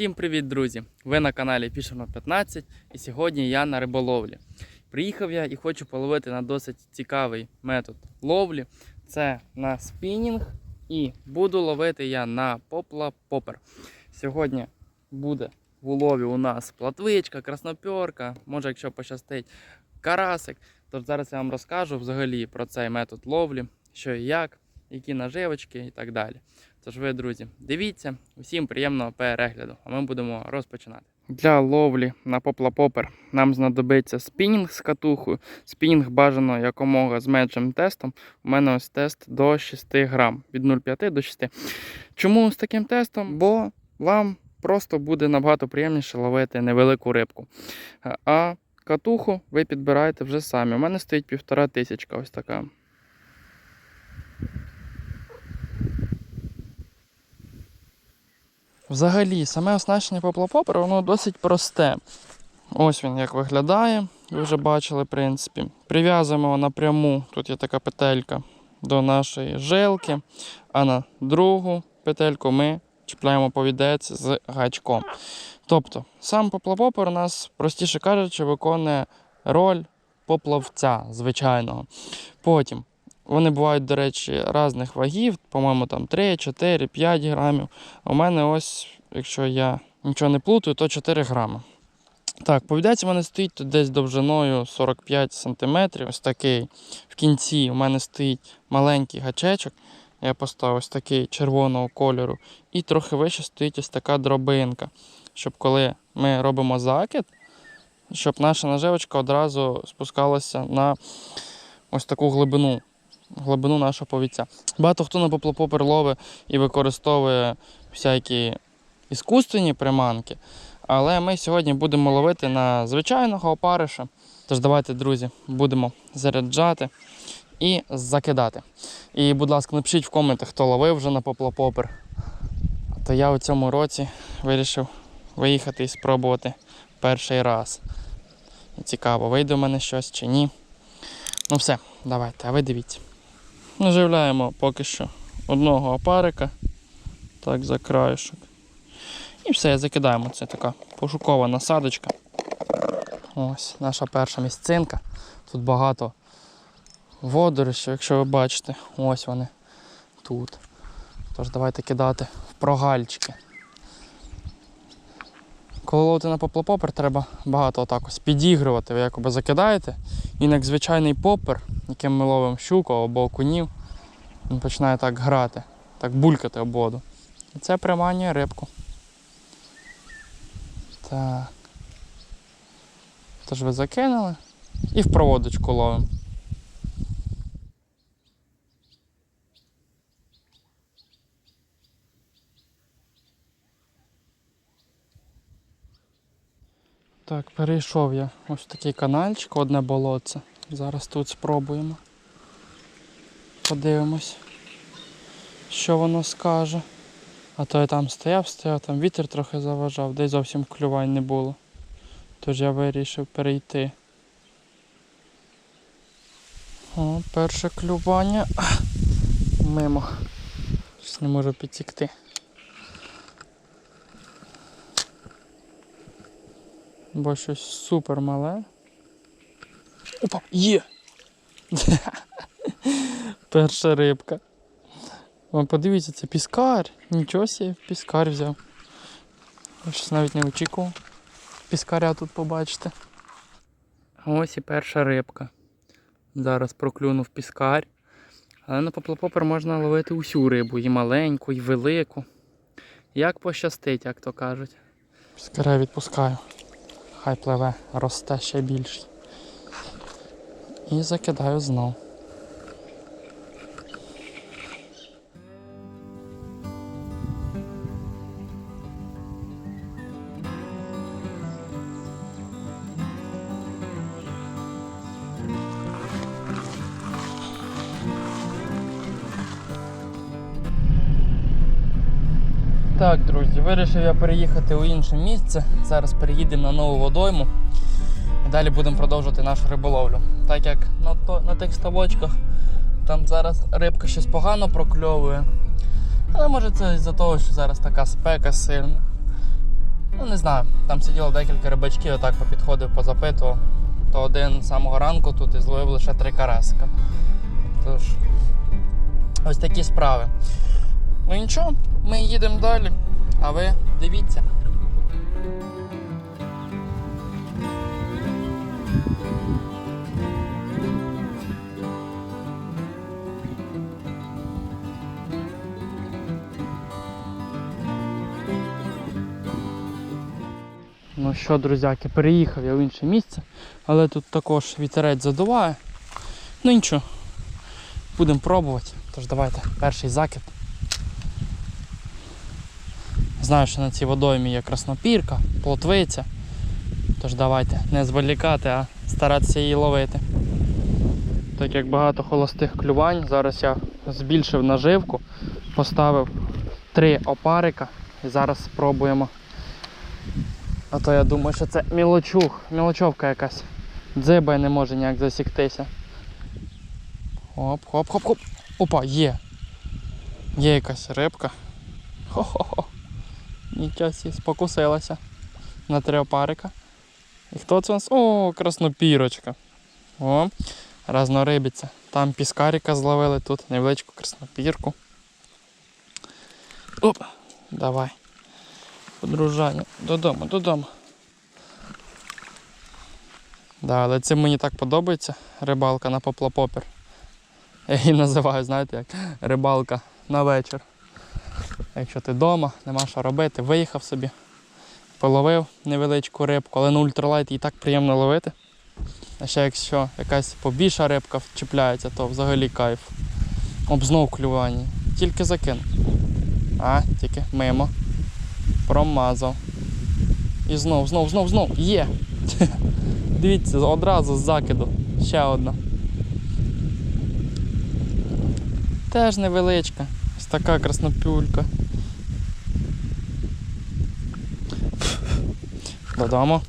Усім привіт, друзі! Ви на каналі Фішерно 15 і сьогодні я на риболовлі. Приїхав я і хочу половити на досить цікавий метод ловлі. Це на спінінг і буду ловити я на попла попер. Сьогодні буде в улові у нас платвичка, краснопьорка, може, якщо пощастить, карасик. Тож зараз я вам розкажу взагалі про цей метод ловлі, що і як, які наживочки і так далі. Тож ви, друзі, дивіться, усім приємного перегляду, а ми будемо розпочинати. Для ловлі на поплапопер нам знадобиться спінінг з катухою. Спінінг бажано якомога з меншим тестом. У мене ось тест до 6 грам, від 0,5 до 6. Чому з таким тестом? Бо вам просто буде набагато приємніше ловити невелику рибку. А катуху ви підбираєте вже самі. У мене стоїть півтора тисячка, ось така. Взагалі, саме оснащення поплапопера, воно досить просте. Ось він як виглядає, ви вже бачили, в принципі. Прив'язуємо його напряму, тут є така петелька до нашої жилки, а на другу петельку ми чіпляємо повідець з гачком. Тобто, сам поплавопер у нас, простіше кажучи, виконує роль поплавця звичайного. Потім вони бувають, до речі, різних вагів, по-моєму, там 3, 4, 5 грамів. У мене ось, якщо я нічого не плутаю, то 4 грами. Так, повідець у мене стоїть десь довжиною 45 см. Ось такий. В кінці у мене стоїть маленький гачечок. Я поставив ось такий червоного кольору. І трохи вище стоїть ось така дробинка. Щоб коли ми робимо закид, щоб наша наживочка одразу спускалася на ось таку глибину глибину нашого повіця. Багато хто на поплопопер ловить і використовує всякі іскусственні приманки. Але ми сьогодні будемо ловити на звичайного опариша. Тож давайте, друзі, будемо заряджати і закидати. І, будь ласка, напишіть в коментах, хто ловив вже на поплопопер. То я у цьому році вирішив виїхати і спробувати перший раз. Цікаво, вийде в мене щось чи ні. Ну все, давайте, а ви дивіться. Наживляємо поки що одного опарика, так, за краєшок. І все, закидаємо. Це така пошукова насадочка. Ось наша перша місцинка. Тут багато водорощів, якщо ви бачите, ось вони тут. Тож давайте кидати в прогальчики. Коли ловити на поплопопер, треба багато отак ось підігрувати. Ви якоби закидаєте. Він як звичайний попер, яким ми ловимо щуку або окунів, він починає так грати, так булькати об воду. І це приманює рибку. Так. Тож ви закинули і в проводочку ловимо. Так, перейшов я ось такий канальчик, одне болотце. Зараз тут спробуємо. Подивимось, що воно скаже. А то я там стояв, стояв, там вітер трохи заважав, де зовсім клювань не було. Тож я вирішив перейти. О, перше клювання. Мимо. Не можу підсікти. Бо щось супер мале. Опа, є! Перша рибка. Вам подивіться, це піскар. Нічого себе, піскар взяв. Я щось навіть не очікував. Піскаря тут побачите. Ось і перша рибка. Зараз проклюнув піскар. Але на поплопопер можна ловити усю рибу, і маленьку, і велику. Як пощастить, як то кажуть. Піскаря відпускаю. Хай пливе, росте ще більше. І закидаю знов. Так, друзі, вирішив я переїхати у інше місце. Зараз переїдемо на нову водойму. Далі будемо продовжувати нашу риболовлю. Так як на, то, на тих ставочках там зараз рибка щось погано прокльовує. Але може це із-за того, що зараз така спека сильна. Ну, не знаю, там сиділо декілька рибачків, отак попідходив, позапитував. То один з самого ранку тут і зловив лише три карасика. Тож, ось такі справи. Ну нічого, ми їдемо далі, а ви дивіться. Ну що, друзяки, переїхав я в інше місце, але тут також вітерець задуває. Ну нічого, будемо пробувати. Тож давайте перший закид. Знаю, що на цій водоймі є краснопірка, плотвиця. Тож давайте не зволікати, а старатися її ловити. Так як багато холостих клювань, зараз я збільшив наживку, поставив три опарика і зараз спробуємо. А то я думаю, що це мілочух, мілочовка якась. Дзиба не може ніяк засіктися. Хоп, хоп, хоп, хоп. Опа, є. Є якась рибка. Хо-хо-хо. Нічого сі, спокусилася. На три опарика. І хто це у нас? О, краснопірочка. О, разнорибиця. Там піскаріка зловили тут, невеличку краснопірку. Оп, давай. Подружання. Додому, додому. Да, але це мені так подобається. Рибалка на поплапопер. Я її називаю, знаєте, як рибалка на вечір. Якщо ти вдома, нема що робити, виїхав собі, половив невеличку рибку, але на ультралайт її так приємно ловити. А ще якщо якась побільша рибка чіпляється, то взагалі кайф. Об знов клювання. Тільки закинув. А, тільки мимо. Промазав. І знов, знов, знов, знов. Є! Дивіться, одразу з закиду. Ще одна. Теж невеличка. Ось така краснопюлька. Додому.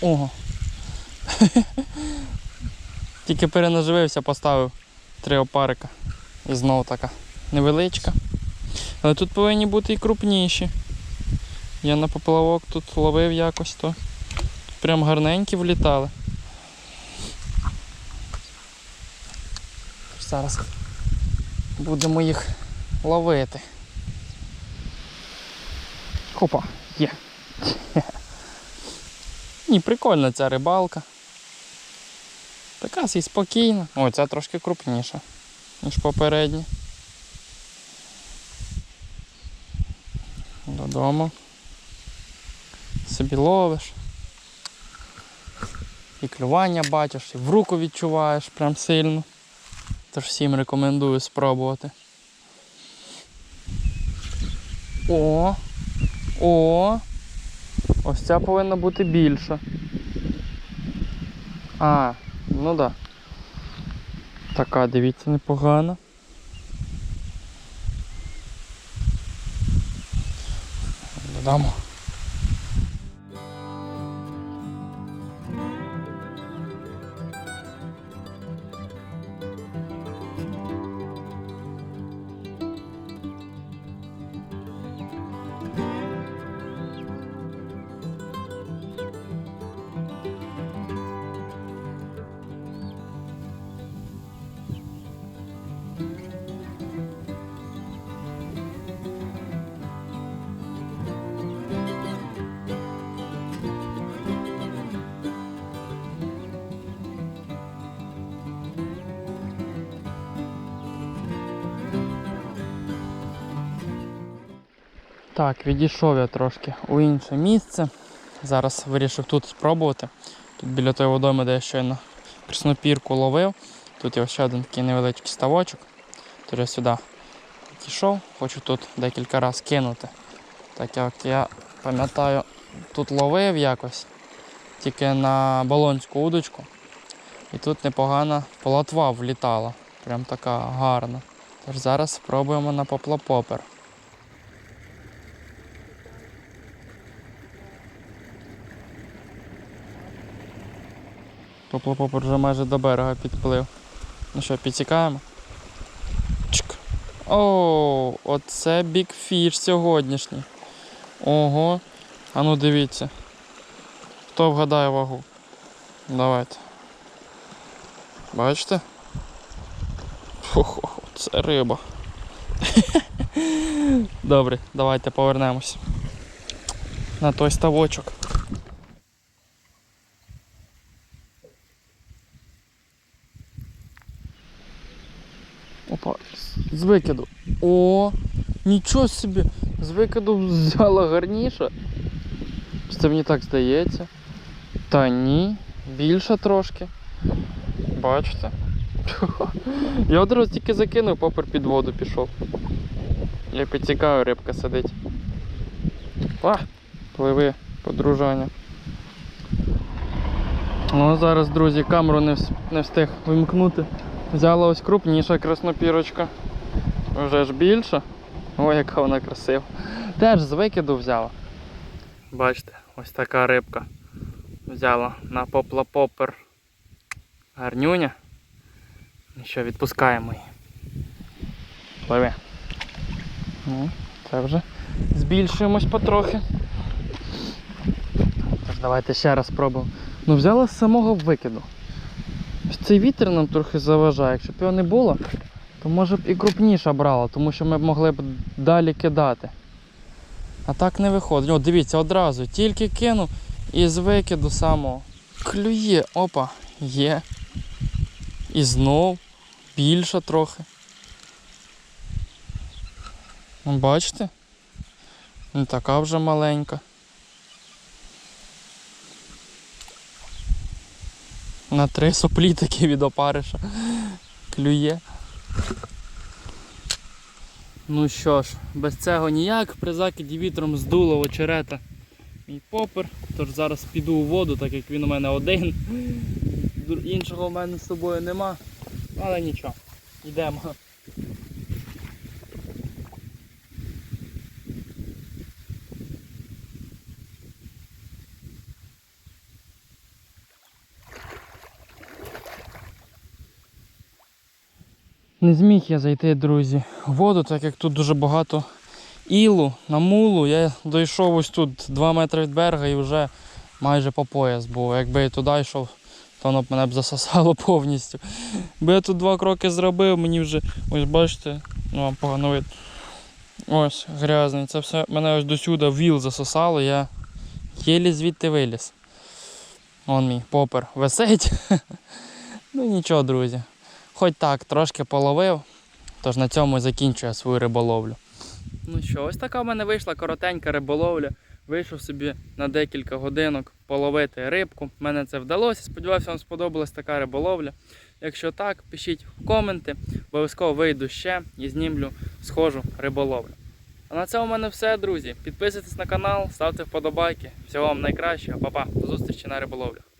Ого. Тільки перенаживився, поставив три опарика. І знову така невеличка. Але тут повинні бути і крупніші. Я на поплавок тут ловив якось то. Прям гарненькі влітали. Зараз будемо їх ловити. Хопа, є. Ні, прикольна ця рибалка. Така сі спокійна. О, ця трошки крупніша, ніж попередня. Додому. Собі ловиш. І клювання бачиш, і в руку відчуваєш прям сильно. Тож всім рекомендую спробувати. О! О! Ось ця повинна бути більша. А, ну да. Така, дивіться, непогана. Додамо. Так, відійшов я трошки у інше місце. Зараз вирішив тут спробувати. Тут біля тої водойми, де я щойно краснопірку ловив. Тут є ще один такий невеличкий ставочок. Тож я сюди відійшов, хочу тут декілька разів кинути. Так як я пам'ятаю, тут ловив якось. тільки на балонську удочку. І тут непогана полотва влітала. Прям така гарна. Тож зараз спробуємо на поплапопер. Поплапопер вже майже до берега підплив. Ну що, підсікаємо? Чик. О, оце бікфіш сьогоднішній. Ого. А ну дивіться. Хто вгадає вагу? Давайте. Бачите? Хо-хо, це риба. Добре, давайте повернемось. На той ставочок. Опа, з- викиду. О, нічого собі! З викиду взяла гарніше. Це мені так здається. Та ні, більше трошки. Бачите? Я одразу тільки закинув, попер під воду пішов. Я підтікаю, рибка сидить. Па! Пливи, подружання. Ну, зараз, друзі, камеру не встиг вимкнути. Взяла ось крупніша краснопірочка. Вже ж більша. Ой, яка вона красива. Теж з викиду взяла. Бачите, ось така рибка. Взяла на попла-попер. Гарнюня. Ну що, відпускаємо її. Пливи. Ну, це вже збільшуємось потрохи. Тож давайте ще раз спробуємо. Ну, взяла з самого викиду. Ось цей вітер нам трохи заважає. Якщо б його не було, то може б і крупніша брала, тому що ми б могли б далі кидати. А так не виходить. О, дивіться, одразу, тільки кину і з викиду самого. Клює, опа, є. І знов більше трохи. Ну, Бачите? Не така вже маленька. На три соплі такі від опариша. Клює. Ну що ж, без цього ніяк. При закиді вітром здуло очерета мій попер. Тож зараз піду у воду, так як він у мене один. Іншого в мене з собою нема. Але нічого. Йдемо. Не зміг я зайти, друзі, в воду, так як тут дуже багато ілу, намулу. Я дійшов ось тут 2 метри від берега і вже майже по пояс був. Якби я туди йшов, то воно б мене б засосало повністю. Бо я тут два кроки зробив, мені вже, ось бачите, ну вам погано видно. Ось, грязний. Це все мене ось до сюди віл засосало, я єлі звідти виліз. Вон мій попер висить. ну нічого, друзі. Хоч так, трошки половив, тож на цьому закінчую свою риболовлю. Ну що, ось така в мене вийшла коротенька риболовля. Вийшов собі на декілька годинок половити рибку. Мене це вдалося. Сподіваюся, вам сподобалась така риболовля. Якщо так, пишіть в коменти. Обов'язково вийду ще і знімлю схожу риболовлю. А на цьому в мене все, друзі. Підписуйтесь на канал, ставте вподобайки. Всього вам найкращого, Па-па, до зустрічі на риболовлях.